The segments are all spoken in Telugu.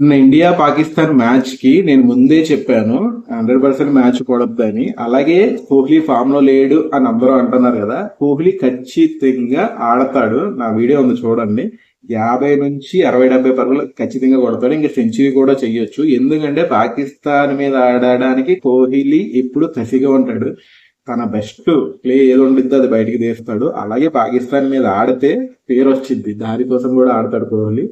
నిన్న ఇండియా పాకిస్తాన్ మ్యాచ్కి నేను ముందే చెప్పాను హండ్రెడ్ పర్సెంట్ మ్యాచ్ కొడద్దని. అలాగే కోహ్లీ ఫామ్లో లేడు అని అందరూ అంటున్నారు కదా కోహ్లీ ఖచ్చితంగా ఆడతాడు. నా వీడియో ఉంది చూడండి. యాభై నుంచి అరవై డెబ్బై పరుగులు ఖచ్చితంగా కొడతాడు. ఇంకా సెంచరీ కూడా చెయ్యొచ్చు. ఎందుకంటే పాకిస్తాన్ మీద ఆడడానికి కోహ్లీ ఎప్పుడు కసిగా ఉంటాడు. తన బెస్ట్ ప్లే ఏది ఉండిద్దో అది బయటికి తీస్తాడు. అలాగే పాకిస్తాన్ మీద ఆడితే పేరు వచ్చింది. దానికోసం కూడా ఆడతాడు కోహ్లీ.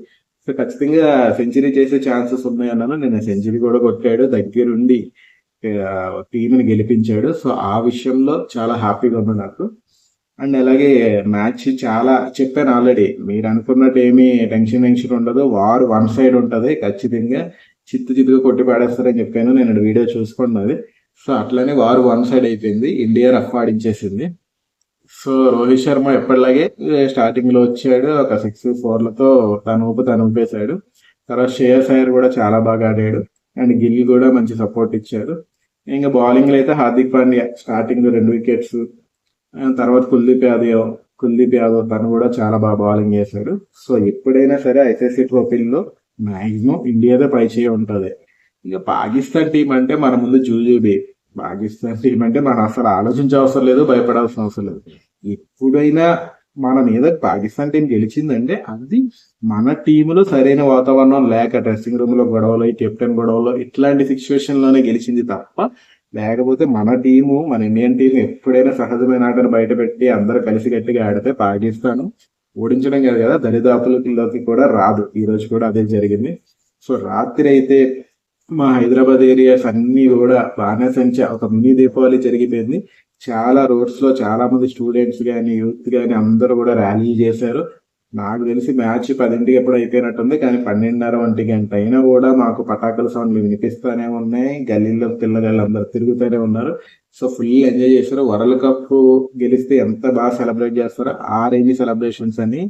సో ఖచ్చితంగా సెంచరీ చేసే ఛాన్సెస్ ఉన్నాయన్నాను. నేను సెంచరీ కూడా కొట్టాడు దగ్గరుండి టీంని గెలిపించాడు. సో ఆ విషయంలో చాలా హ్యాపీగా ఉంది నాకు. అండ్ అలాగే మ్యాచ్ చాలా చెప్పాను ఆల్రెడీ మీరు అనుకున్నట్టు ఏమీ టెన్షన్ టెన్షన్ ఉండదు. వారు వన్ సైడ్ ఉంటుంది ఖచ్చితంగా. చిత్తు చిత్తుగా కొట్టి పాడేస్తారని చెప్పాను. నేను వీడియో చూసుకున్నది. సో అట్లనే వారు వన్ సైడ్ అయిపోయింది. ఇండియా రఫ్ ఆడించేసింది. సో రోహిత్ శర్మ ఎప్పటిలాగే స్టార్టింగ్లో వచ్చాడు. ఒక సిక్స్ ఫోర్లతో తన ఊపు తను ఊపేశాడు. తర్వాత శ్రేయస్ అయ్యర్ కూడా చాలా బాగా ఆడాడు. అండ్ గిల్ కూడా మంచి సపోర్ట్ ఇచ్చారు. ఇంకా బౌలింగ్లో అయితే హార్దిక్ పాండ్యా స్టార్టింగ్ రెండు వికెట్స్ తర్వాత కుల్దీప్ యాదవ్ కుల్దీప్ యాదవ్ తను కూడా చాలా బాగా బౌలింగ్ చేశాడు. సో ఎప్పుడైనా సరే ఐసీసీ ట్రోఫీల్లో మాక్సిమం ఇండియాదే పై చేయి ఉంటది. ఇక పాకిస్తాన్ టీం అంటే మన ముందు జూజూబీ. పాకిస్తాన్ టీం అంటే మనం అసలు ఆలోచించే అవసరం లేదు భయపడాల్సిన అవసరం లేదు. ఎప్పుడైనా మన మీద పాకిస్తాన్ టీం గెలిచిందంటే అది మన టీంలో సరైన వాతావరణం లేక డ్రెస్సింగ్ రూమ్లో గొడవలు కెప్టెన్ గొడవలు ఇట్లాంటి సిచ్యువేషన్లోనే గెలిచింది తప్ప లేకపోతే మన టీము మన ఇండియన్ టీం ఎప్పుడైనా సహజమైన ఆటను బయట పెట్టి అందరూ కలిసి గట్టిగా ఆడితే పాకిస్తాన్ ఓడించడం కాదు కదా దరిదాపులకి కూడా రాదు. ఈ రోజు కూడా అదే జరిగింది. సో రాత్రి అయితే మా హైదరాబాద్ ఏరియాస్ అన్ని కూడా బాణసంచ ఒక మినీ దీపావళి జరిగిపోయింది. చాలా రోడ్స్లో చాలా మంది స్టూడెంట్స్ కానీ యూత్ కానీ అందరూ కూడా ర్యాలీ చేశారు. నాకు తెలిసి మ్యాచ్ పదింటికి ఎప్పుడు అయిపోయినట్టుంది కానీ పన్నెండున్నర ఒంటి గంట అయినా కూడా మాకు పటాకుల సౌండ్లు వినిపిస్తూనే ఉన్నాయి. గల్లీలో పిల్లగాళ్ళు అందరు తిరుగుతూనే ఉన్నారు. సో ఫుల్ ఎంజాయ్ చేశారు. వరల్డ్ కప్ గెలిస్తే ఎంత బాగా సెలబ్రేట్ చేస్తారో ఆ రేంజ్ సెలబ్రేషన్స్ అని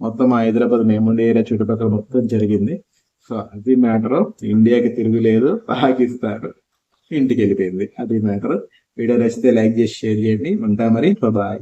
మొత్తం హైదరాబాద్ మేముండే ఏరియా చుట్టుపక్కల మొత్తం జరిగింది. సో అది మ్యాటర్ ఇండియాకి తిరుగులేదు పాకిస్తాన్ ఇంటికి వెళ్ళిపోయింది అది మ్యాటర్ వీడియో నచ్చితే లైక్ చేసి షేర్ చేయండి. ఉంటా మరి. బాయ్